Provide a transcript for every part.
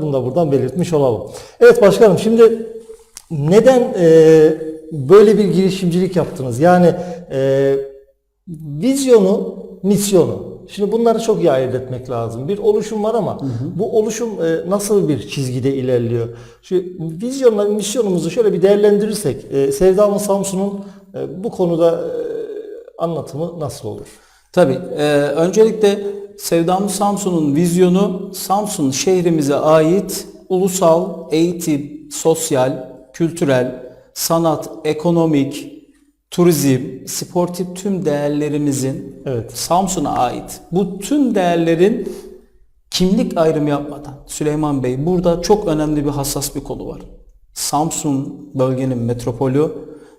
Bunu da buradan belirtmiş olalım. Evet başkanım şimdi neden e, böyle bir girişimcilik yaptınız? Yani e, vizyonu, misyonu. Şimdi bunları çok iyi ayırt etmek lazım. Bir oluşum var ama bu oluşum e, nasıl bir çizgide ilerliyor? Şu vizyonla misyonumuzu şöyle bir değerlendirirsek, e, Sevdamın Samsun'un e, bu konuda e, anlatımı nasıl olur? Tabii. e, öncelikle Sevdamız Samsun'un vizyonu Samsun şehrimize ait ulusal, eğitim, sosyal, kültürel, sanat, ekonomik, turizm, sportif tüm değerlerimizin Evet. Samsun'a ait. Bu tüm değerlerin kimlik ayrımı yapmadan Süleyman Bey burada çok önemli bir hassas bir konu var. Samsun bölgenin metropolü,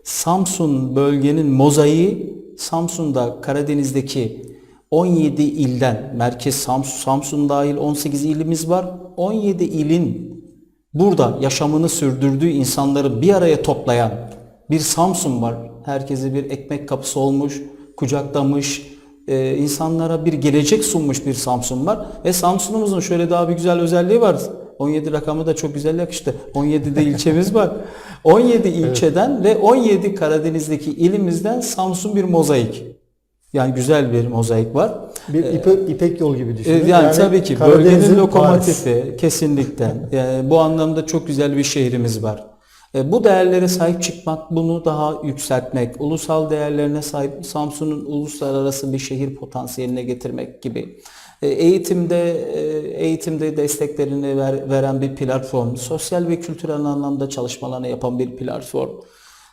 Samsun bölgenin mozaiği, Samsun'da Karadeniz'deki 17 ilden, merkez Samsun, Samsun dahil 18 ilimiz var. 17 ilin burada yaşamını sürdürdüğü insanları bir araya toplayan bir Samsun var. Herkese bir ekmek kapısı olmuş, kucaklamış, e, insanlara bir gelecek sunmuş bir Samsun var. Ve Samsun'umuzun şöyle daha bir güzel özelliği var. 17 rakamı da çok güzel yakıştı. 17'de ilçemiz var. 17 ilçeden ve 17 Karadeniz'deki ilimizden Samsun bir mozaik. Yani güzel bir mozaik var. Bir ipe- ipek yol gibi Ee, düşünün. Yani, tabii ki bölgenin Paris. lokomotifi kesinlikle. Yani bu anlamda çok güzel bir şehrimiz var. E, Bu değerlere sahip çıkmak, bunu daha yükseltmek, ulusal değerlerine sahip Samsun'un uluslararası bir şehir potansiyeline getirmek gibi. E, Eğitimde e, eğitimde desteklerini ver- veren bir platform, sosyal ve kültürel anlamda çalışmalarını yapan bir platform.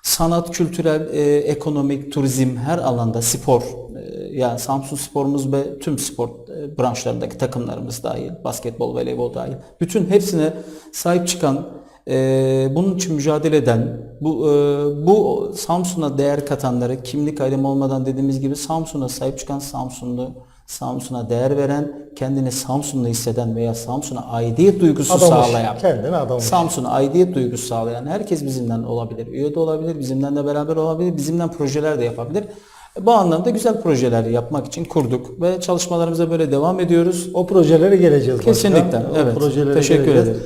Sanat, kültürel, e, ekonomik, turizm her alanda spor. Yani Samsun sporumuz ve tüm spor e, branşlarındaki takımlarımız dahil, basketbol, voleybol dahil. Bütün hepsine sahip çıkan, e, bunun için mücadele eden, bu e, bu Samsun'a değer katanları kimlik ayrımı olmadan dediğimiz gibi Samsun'a sahip çıkan Samsunlu, Samsun'a değer veren, kendini Samsunlu hisseden veya Samsun'a aidiyet duygusu Adamış, sağlayan. kendine adamış. Samsun'a aidiyet duygusu sağlayan herkes bizimden olabilir. Üye de olabilir, bizimden de beraber olabilir, bizimden projeler de yapabilir. Bu anlamda güzel projeler yapmak için kurduk ve çalışmalarımıza böyle devam ediyoruz. O projelere geleceğiz. başkan. Kesinlikle. O Evet. projelere Teşekkür geleceğiz. ederim.